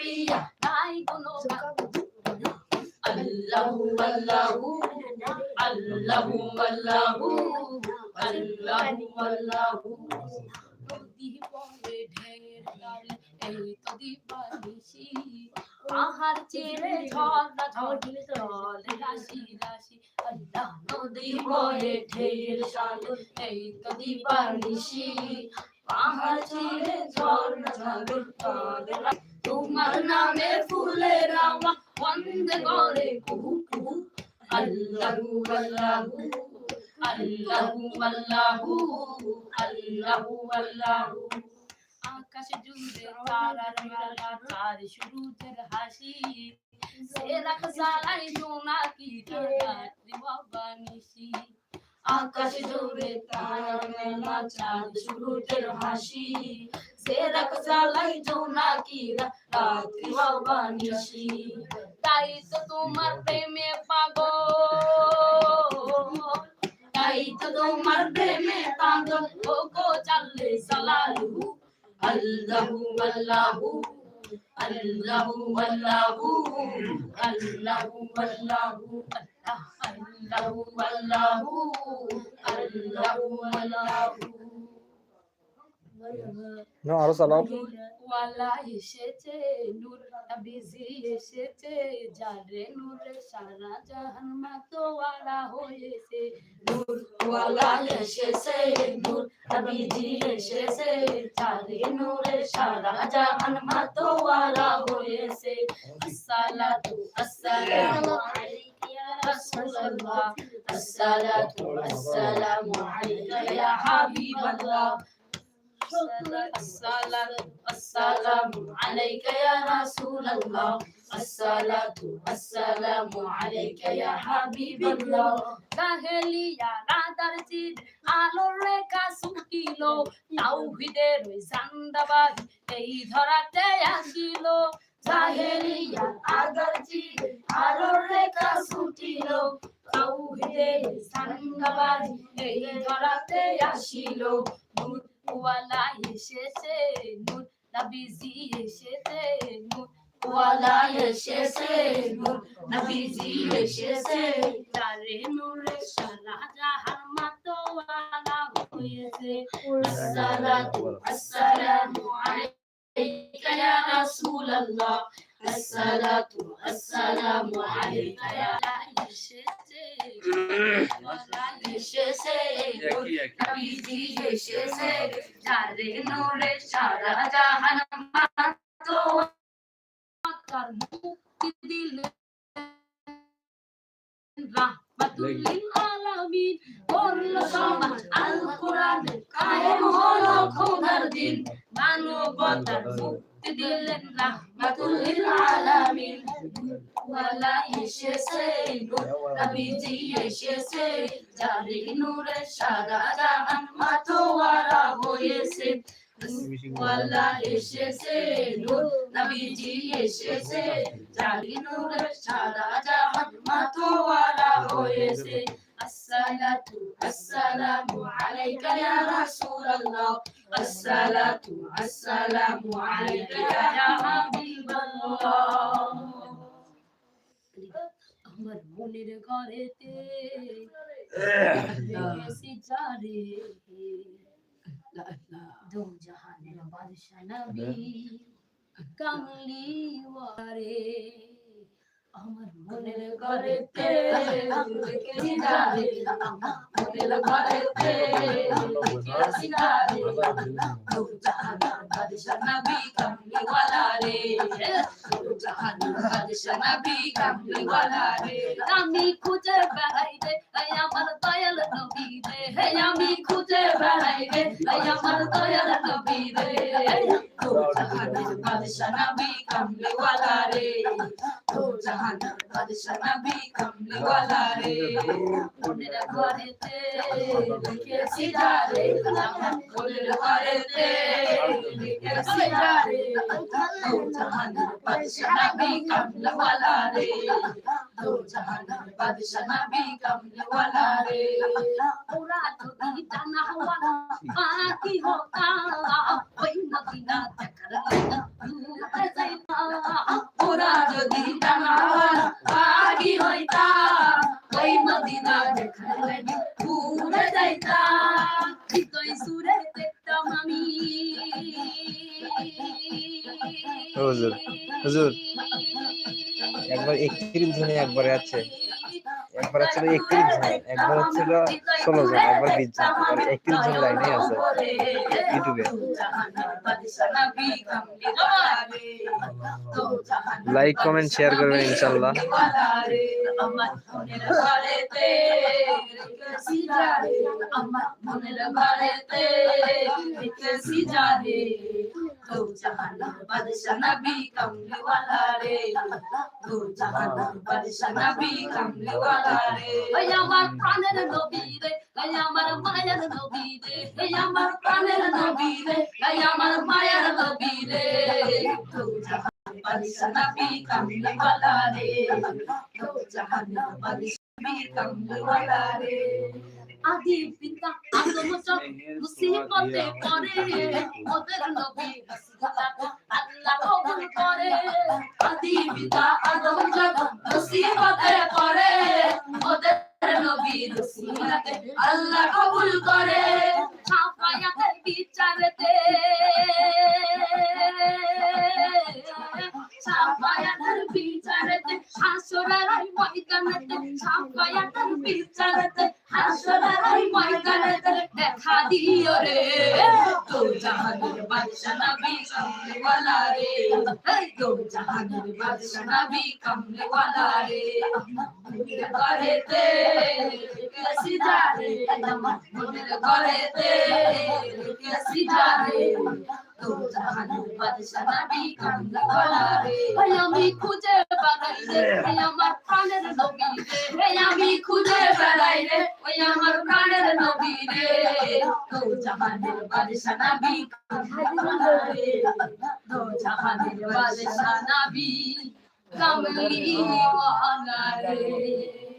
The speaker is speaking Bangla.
নবিয়া নাই কোনো আল্লাহু আল্লাহু আল্লাহু আল্লাহু আল্লাহু আল্লাহু পাহাড় চিরে ঝর্ণা ঝর্ণি জল রাশি রাশি। আল্লাহ নদী বয়ে ঢের সাগর এই তো দিবানিশি পাহাড় চিরে ঝর্ণা ঝর্ণি জল রাশি তোমার নামে ফুলের আমা বন্ধ করে কুহু কুহু আল্লাহু আল্লাহু আল্লাহু আল্লাহু আল্লাহু আল্লাহু। আকাশ জুড়ে তারার মেলা, তার সূর্যের হাসি। সেরা খসালাই জোনাকি রাত্রি বাবা নিশি আকাশ জুড়ে তারার মেলা চাঁদ সূর্যের হাসি সেরা খসালাই জোনাকি রাত্রি বাবা নিশি তাই তো তোমার প্রেমে পাগল তাই তো তোমার প্রেমে পাগল ও গো চাললে সালালু আল্লাহু আল্লাহু আল্লাহু আল্লাহু আল্লাহু আল্লাহু আল্লাহু আল্লাহু আল্লাহু আল্লাহু না আরও চালাও ওয়ালা এসেছে নূর নবীজি এসেছে যারে নূরে সারা জাহান মাতোয়ারা হয়েছে নূর ওয়ালা এসেছে নূর নবীজি এসেছে যারে নূরে সারা জাহান মাতোয়ারা হয়েছে আসসালাতু আসসালামু আলাইকা رسول الله الصلاة والسلام عليك يا حبيب الله الصلاة السلام عليك يا رسول الله الصلاة السلام عليك يا حبيب الله কাহেলিয়া রাদার জিদ আলোর রেখা সুকিল তাওহিদের জান্দাবাদ এই ধরাতে আসিল কাহেলিয়া রাদার জিদ জান্দাবাহি এই ধরাতে আসিল নূর। ওয়ালা এসেছে, নূর নবীজি এসেছে, নূর ওয়ালা এসেছে, নূর নবীজি এসেছে। তারে নূরে সারা জাহান মাতোয়ালা হয়েছে। আসসালাতু আসসালামু আলাইকা ইয়া রাসূলুল্লাহ। الصلاة والسلام عليك يا যারে নূরে সারা জাহান তার মুক্তি দিলেন রাহমাতুল আলামিন করল সমাজ। আল কোরআন কায়েম হলো খোদার দিন। মানবতার মুক্তি দিলেন রাহমাতুল লিল আলামিন। ওয়ালা এসেছে নূর নবীজি এসেছে যারে নূরে সারা জাহান মাতোয়ারা হয়েছে। ওয়ালা এসেছে নূর নবীজি এসেছে যারে নূরে সারা জাহান মাতোয়ারা হয়েছে। الصلاة السلام عليك يا رسول الله الصلاة السلام عليك يا حبيب الله আমার মনের ঘরেতে রেখেছি যারে দো জাহানের বাদশা নবী কামলি ওয়ারে আমার মনের ঘরেতে কে যাবে মনের ঘরেতে কে যাবে জাহানা বাদশা নবী কামলি ওয়ালা রে জাহানা বাদশা নবী কামলি ওয়ালা রে আমি খুঁজে বেড়াই রে আমার দয়াল নবী রে আমি খুঁজে বেড়াই রে আমার দয়াল নবী রে জাহানা বাদশা নবী কাম alta নবী কমলিওয়ালা রে মনের ঘরেতে লিখেছি যারে মনের ঘরেতে লিখেছি যারে জাহানের বাদশাহ নবী কমলিওয়ালা রে দো জাহানের বাদশাহ নবী কমলিওয়ালা রে পুরা যদি দানা হওয়া বাকি হতা ওই মদিনা তক রানা পুরা যদি দানা হওয়া একবার একত্রিশ একবারে একবার একত্রিশ একবার ষোলো জন একবার জন একত্রিশ আছে লাইক কমেন্ট শেয়ার করবেন ইনশাল্লাহ। আমার মনের ঘরেতে রেখেছি যারে আমার মনের ঘরেতে রেখেছি যারে দো জাহানের বাদশা নবী কমলি ওয়ালা রে দো জাহানের বাদশা নবী কমলি ওয়ালা রে ওই আমার প্রাণের নবী রে ওই আমার মায়ের নবী রে ওই আমার প্রাণের নবী রে ওই আমার মায়ের নবী রে দো জাহানের বাদশা নবী কমলি ওয়ালা রে দো আদি পিতা আদম সব মুসিবতে পড়ে ওদের নবী আল্লাহ কবুল করে। আদি পিতা আদম সব মুসিবতে পড়ে ওদের নবী মুসিবতে আল্লাহ কবুল করে। ছাপায়াতের বিচারতে দিও রে, তো জাহানের বাদশা নবী কমলে ওয়ালা রে তো জাহানের বাদশা নবী কমলে ওয়ালা রে। রেখেছি যারে আমার মনের ঘরেতে রেখেছি যারে তো জাহানের বাদশা নবী কমলে ওয়ালা রে। আমি খুঁজে বেড়াই রে ওই আমার প্রাণের নবী রে ওই আমি খুঁজে বেড়াই রে ওই আমার প্রাণের নবী রে তো জাহানের বাদশা নবী কমলে ওয়ালা রে তো জাহানের বাদশা নবী কমলি ওয়ালা রে